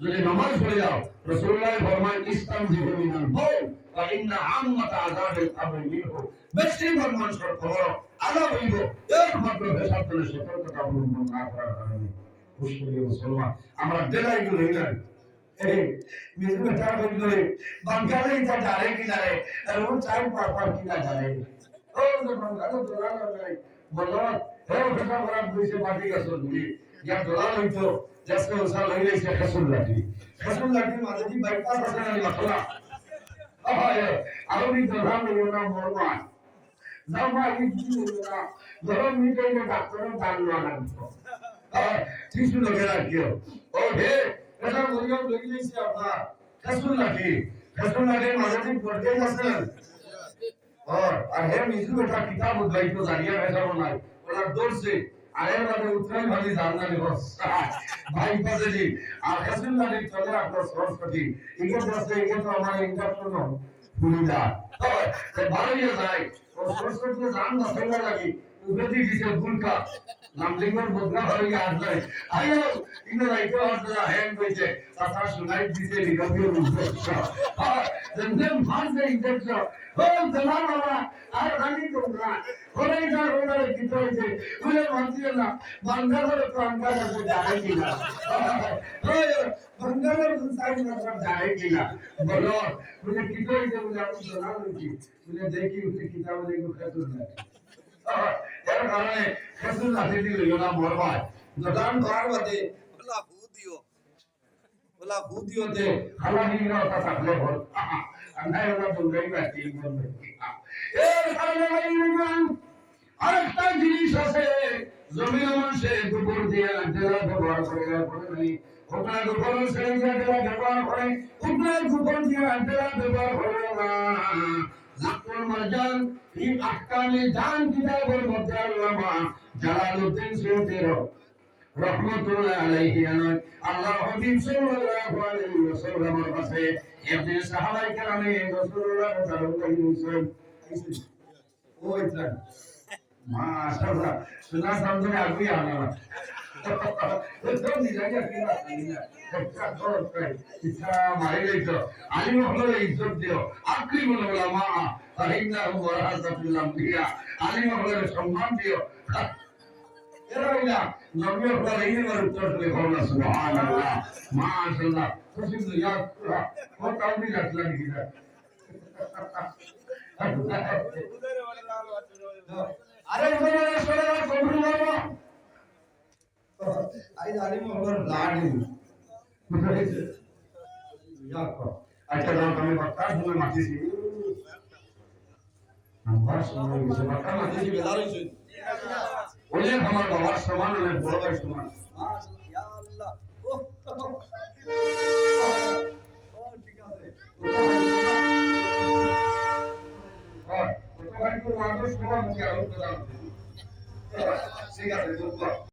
যদি নামাজ পড়ে যাও রসুল্লাহ ফরমান ইসলাম জীবনিনাল বউ, বা ইন্না আম্মাত আযাবিল কবর মিনহু। বেশিরভাগ মানুষের খবর আলাপ হইব। একমাত্র পেশাব করে সতর্কতা অবলম্বন না করার কারণে মুশকিল মুসলমান। আমরা ডেলাই গুলো হইলাম এই মিজু তার বন্ধুরে सर्व प्रकारपणात पैसे पाठी घासून दिली या दोघांना इथं जास्त उसाला लई खसून लागली खसून लागली माझा ती बायपास असणार लागला अहो मी दोघा मिळवला मोरमान नवमा ही मिळवला धरून मी काही डॉक्टर चालू लागतो तिसू लगे लागली ओ हे कसा मुलगा लगी जायची आपला खसून लागली खसून लागली माझा ती पडकेच असणार और हे मिजू बेटा किताब उद्गाइतो जानिया ऐसा होणार ওনার দর্শে আয়ের মানে উত্তরাই ভাবি জানলানি বস। ভাই পজিটি আর কাসিমলানি চলে আপনার সরস্বতী। ইংলিশ বসে ইংলিশ আমার ইংলিশ শুনো ভূমিকা। ভালোই যায়। ও সরস্বতী জান আর রানি তোমরা ওরে যা ওরে কি বলে মানছিও না বাঙ্গালোর প্রাঙ্গা করতে যায় কিনা ওই বাঙ্গালোর সাইড না যায় কিনা বলো বলে কি কইছে বলে আমি জানা কি বলে দেখি উঠে কিতাব দেখো খাতুন না এর কারণে খাতুন লাঠি দিল না মরবায় দোকান করার বাদে ওলা হু দিও ওলা হু দিও দিওতে খালা নিগরা কথা থাকলে বল আন্ধায় ওরা দুর্গাই বাতি বলবে এর কারণে ইমান আরেকটা জিনিস আছে জমিন মানুষে গোবর দিয়ে ডেলা ব্যবহার করে নাই ওটা গোবর সে ডেলা ব্যবহার করে। ওটা গোবর দিয়ে ডেলা ব্যবহার করে না? লাকুল মারজান, এই আহকামে জান কিতাবের মধ্যে আল্লামা জালালউদ্দিন সুয়ুতির রহমতুল্লাহ আলাইহি আল্লাহ হাবিব সাল্লাল্লাহু আলাইহি ওয়াসাল্লামের কাছে ইবনে সাহাবায়ে কেরামে রাসূলুল্লাহ সাল্লাল্লাহু আলাইহি ওয়াসাল্লাম ওই তার মাশাআল্লাহ সুনা সামনে আগুই আনা তো নিজাকে কিনা কিনা একটা খরচ করে। ইচ্ছা, মারি হলো ইজ্জত দিও। আকরিমুল উলামা ফাইন্নাহুম ওয়ারাসাতুল আমবিয়া আলিম হলো সম্মান দিও। মাশাআল্লাহ। খুশি ইয়াদ করা ও রাখলাম কিনা আরে বলে সরে কবুল বাবা আই আলিম হলো লাডি বুঝাইছে ইয়াদ কর আচ্ছা দাও তুমি বাক্কা শুনে মাতিছি নাম্বার শুনে গেছে বাক্কা মাতিছি বেদার হইছে অনেক ঠিক আছে